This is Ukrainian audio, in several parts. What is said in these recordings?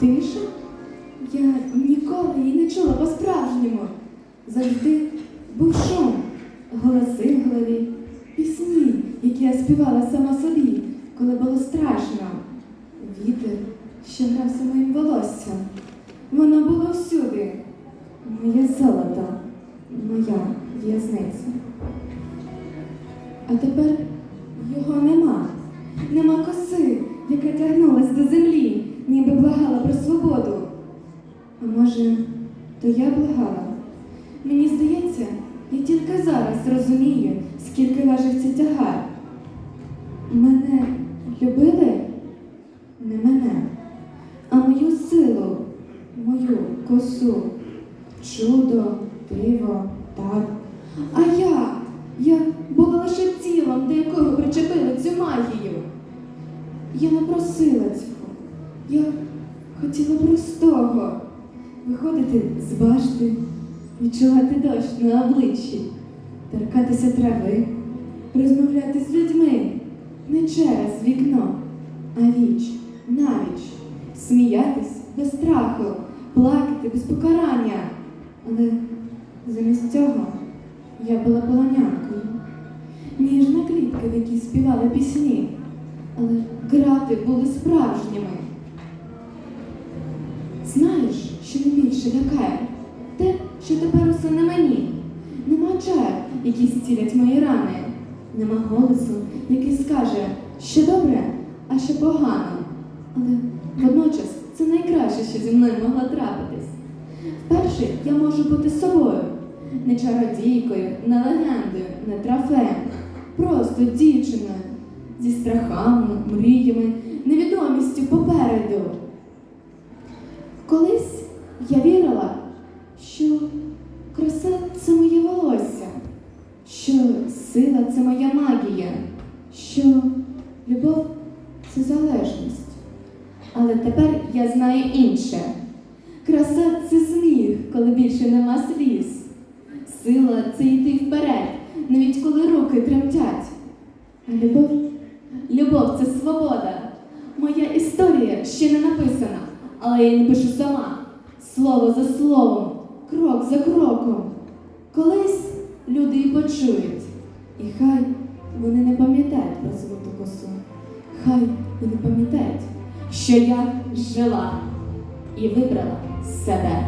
Тиша? Я ніколи її не чула по-справжньому. Завжди був шум, голоси в голові, пісні, які я співала сама собі, коли було страшно. Вітер, що грався моїм волоссям. Воно було всюди. Моє золото, моя в'язниця. А тепер його нема. Нема коси, яка тягнулась до землі, ніби благала про свободу. А може, то я благала? Мені здається, я тільки зараз розумію, скільки важив цей тягар. Мене любили? Не мене, а мою силу, мою косу, чудо, диво, так. А я, я була лише тілом, до якого причепили цю магію. Я не просила цього. Я хотіла простого виходити з башти, відчувати дощ на обличчі, торкатися трави, розмовляти з людьми не через вікно, а віч навіч, сміятись без страху, плакати без покарання. Але замість цього я була полонянкою. Ніжна клітка, в якій співали пісні, але грати були справжніми. Знаєш, що найбільше лякає? Те, що тепер усе на мені. Нема чаю, які зцілять мої рани. Нема голосу, який скаже, що добре, а що погано. Але водночас це найкраще, що зі мною могло трапитись. Вперше я можу бути собою, не чародійкою, не легендою, не трофеєм, просто дівчиною зі страхами, мріями, невідомістю попереду. Колись я вірила, що краса це моє волосся, що сила це моя магія, що любов це залежність. Але тепер я знаю інше. Краса це сміх, коли більше нема сліз. Сила це йти вперед, навіть коли руки тремтять. А любов? Любов це свобода. Моя історія ще не написана, але я її напишу сама. Слово за словом, крок за кроком. Колись люди і почують. І хай вони не пам'ятають про золоту косу. Хай вони пам'ятають, що я жила і вибрала себе.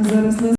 Зараз